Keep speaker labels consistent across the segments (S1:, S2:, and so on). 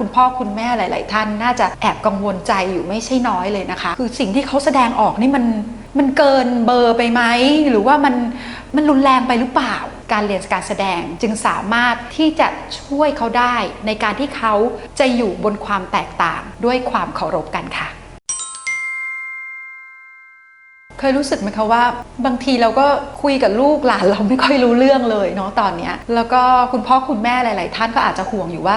S1: คุณพ่อคุณแม่หลาย ๆ ท่านน่าจะแอบกังวลใจอยู่ไม่ใช่น้อยเลยนะคะ คือสิ่งที่เขาแสดงออกนี่มันมันเกินเบอร์ไปไหมหรือว่ามันมันรุนแรงไปหรือเปล่า การเรียนการแสดงจึงสามารถที่จะช่วยเขาได้ในการที่เขาจะอยู่บนความแตกต่างด้วยความเคารพกันค่ะ เคยรู้สึกไหมคะว่า บางทีเราก็คุยกับลูกหลานเราไม่ค่อยรู้เรื่องเลยเนาะตอนเนี้ยแล้วก็คุณพ่อคุณแม่หลาย ๆ ท่านก็อาจจะห่วงอยู่ว่า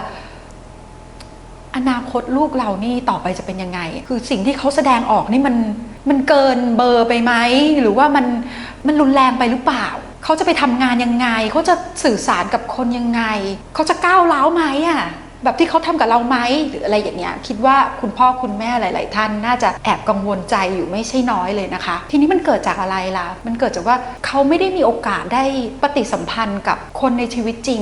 S1: อนาคตลูกเรานี่ต่อไปจะเป็นยังไง คือสิ่งที่เขาแสดงออกนี่มันมันเกินเบอร์ไปไหมหรือว่ามันมันรุนแรงไปหรือเปล่า เขาจะไปทำงานยังไง เขาจะสื่อสารกับคนยังไง เขาจะก้าวร้าวไหมอะแบบที่เขาทำกับเราไหมหรืออะไรอย่างเงี้ยคิดว่าคุณพ่อคุณแม่หลาย ๆ ท่านน่าจะแอบกังวลใจอยู่ไม่ใช่น้อยเลยนะคะ ทีนี้มันเกิดจากอะไรล่ะ มันเกิดจากว่าเขาไม่ได้มีโอกาสได้ปฏิสัมพันธ์กับคนในชีวิตจริง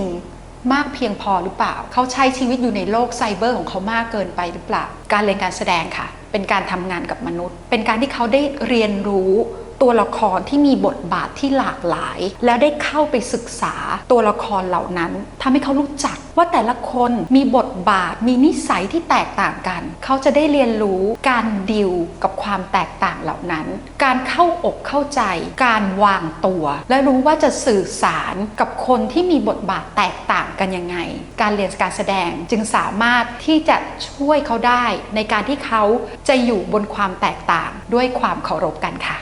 S1: มากเพียงพอหรือเปล่า เขาใช้ชีวิตอยู่ในโลกไซเบอร์ของเขามากเกินไปหรือเปล่า การเรียนการแสดงค่ะ เป็นการทำงานกับมนุษย์ เป็นการที่เขาได้เรียนรู้ ตัวละครที่มีบทบาทที่หลากหลาย แล้วได้เข้าไปศึกษาตัวละครเหล่านั้นทำให้เขารู้จักว่าแต่ละคนมีบทบาทมีนิสัยที่แตกต่างกัน เขาจะได้เรียนรู้การดิวกับความแตกต่างเหล่านั้น การเข้าอกเข้าใจ การวางตัว และรู้ว่าจะสื่อสารกับคนที่มีบทบาทแตกต่างกันยังไง การเรียนการแสดงจึงสามารถที่จะช่วยเขาได้ ในการที่เขาจะอยู่บนความแตกต่างด้วยความเคารพกันค่ะ